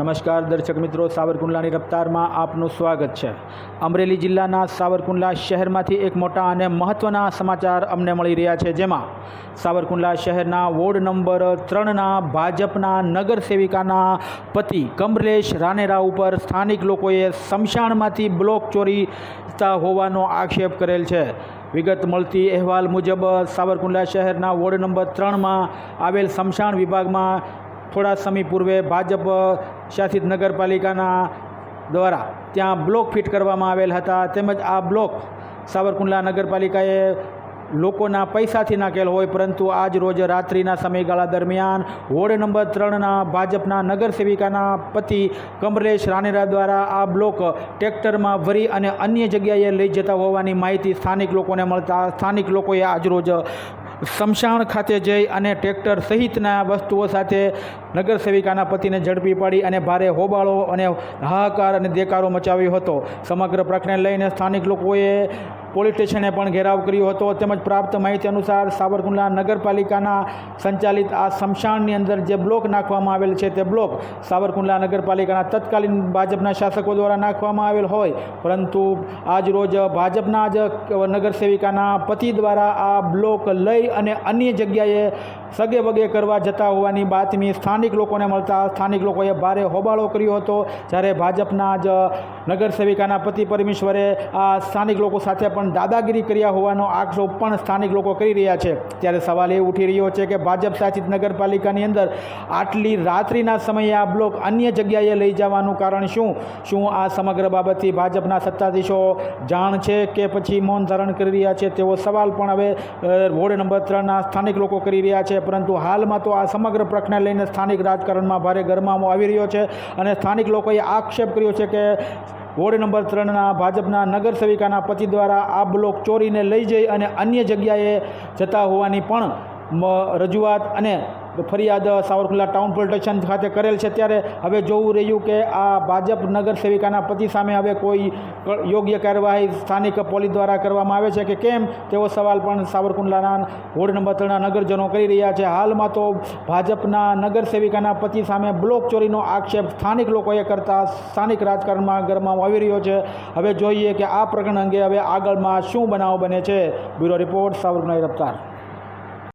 નમસ્કાર દર્શક મિત્રો, સાવરકુંડલાની રફતારમાં આપનું સ્વાગત છે. અમરેલી જિલ્લાના સાવરકુંડલા શહેરમાંથી એક મોટા અને મહત્ત્વના સમાચાર અમને મળી રહ્યા છે. જેમાં સાવરકુંડલા શહેરના વોર્ડ નંબર ત્રણના ભાજપના નગરસેવિકાના પતિ કમલેશ રાનેરા ઉપર સ્થાનિક લોકોએ શમશાણમાંથી બ્લોક ચોરીતા હોવાનો આક્ષેપ કરેલ છે. વિગત મળતી અહેવાલ મુજબ સાવરકુંડલા શહેરના વોર્ડ નંબર ત્રણમાં આવેલ શમશાણ વિભાગમાં થોડા સમય પૂર્વે ભાજપ શાસિત નગરપાલિકાના દ્વારા ત્યાં બ્લોક ફિટ કરવામાં આવેલ હતા. તેમજ આ બ્લોક સાવરકુંડલા નગરપાલિકાએ લોકોના પૈસાથી નાખેલ હોય, પરંતુ આજ રોજ રાત્રિના સમયગાળા દરમિયાન વોર્ડ નંબર ત્રણના ભાજપના નગરસેવિકાના પતિ કમલેશ રાનેરા દ્વારા આ બ્લોક ટ્રેક્ટરમાં ભરી અને અન્ય જગ્યાએ લઈ જતા હોવાની માહિતી સ્થાનિક લોકોને મળતા સ્થાનિક લોકોએ આજરોજ સ્મશાન ખાતે જઈ અને ટ્રેક્ટર સહિતના વસ્તુઓ સાથે નગરસેવિકાના પતિને ઝડપી પાડી અને ભારે હોબાળો અને હાહાકાર અને દેકારો મચાવ્યો હતો. સમગ્ર પ્રકરણને લઈને સ્થાનિક લોકોએ પોલીસ સ્ટેશને પણ ઘેરાવ કર્યો હતો. તેમજ પ્રાપ્ત માહિતી અનુસાર સાવરકુંડલા નગરપાલિકાના સંચાલિત આ સ્મશાનની અંદર જે બ્લોક નાખવામાં આવેલ છે તે બ્લોક સાવરકુંડલા નગરપાલિકાના તત્કાલીન ભાજપના શાસકો દ્વારા નાખવામાં આવેલ હોય. પરંતુ આજ રોજ ભાજપના જ નગરસેવિકાના પતિ દ્વારા આ બ્લોક લઈ અને અન્ય જગ્યાએ સગે વગે કરવા જતા હોવાની બાતમી સ્થાનિક લોકોને મળતા સ્થાનિક લોકોએ ભારે હોબાળો કર્યો હતો. જ્યારે ભાજપના જ નગરસેવિકાના પતિ પરમેશ્વરે આ સ્થાનિક લોકો સાથે પણ દાદાગીરી કર્યા હોવાનો આક્ષેપ પણ સ્થાનિક લોકો કરી રહ્યા છે. ત્યારે સવાલ એ ઉઠી રહ્યો છે કે ભાજપ શાસિત નગરપાલિકાની અંદર આટલી રાત્રિના સમયે આ બ્લોક અન્ય જગ્યાએ લઈ જવાનું કારણ શું? શું આ સમગ્ર બાબતથી ભાજપના સત્તાધીશો જાણ છે કે પછી મૌન ધારણ કરી રહ્યા છે? તેવો સવાલ પણ હવે વોર્ડ નંબર ત્રણના સ્થાનિક લોકો કરી રહ્યા છે. પરંતુ હાલમાં તો આ સમગ્ર પ્રશ્ને લઈને સ્થાનિક રાજકારણમાં ભારે ગરમામો આવી રહ્યો છે અને સ્થાનિક લોકોએ આક્ષેપ કર્યો છે કે વોર્ડ નંબર ત્રણના ભાજપના નગરસેવિકાના પતિ દ્વારા આ બ્લોક ચોરીને લઈ જઈ અને અન્ય જગ્યાએ જતા હોવાની પણ રજૂઆત અને ફરિયાદ સાવરકુંડલા ટાઉન પોલીસ ખાતે કરેલ છે ત્યારે હવે જોવું રહ્યું કે આ ભાજપ નગરસેવિકાના પતિ સામે હવે કોઈ યોગ્ય કાર્યવાહી સ્થાનિક પોલીસ દ્વારા કરવામાં આવે છે કે કેમ? તેવો સવાલ પણ સાવરકુંડલાના વોર્ડ નંબર ત્રણના નગરજનો કરી રહ્યા છે. હાલમાં તો ભાજપના નગરસેવિકાના પતિ સામે બ્લોક ચોરીનો આક્ષેપ સ્થાનિક લોકોએ કરતા સ્થાનિક રાજકારણમાં ગરમાવો આવી રહ્યો છે. હવે જોઈએ કે આ પ્રકરણ અંગે હવે આગળમાં શું બનાવ બને છે. Bureau report, Savarkundla રફતાર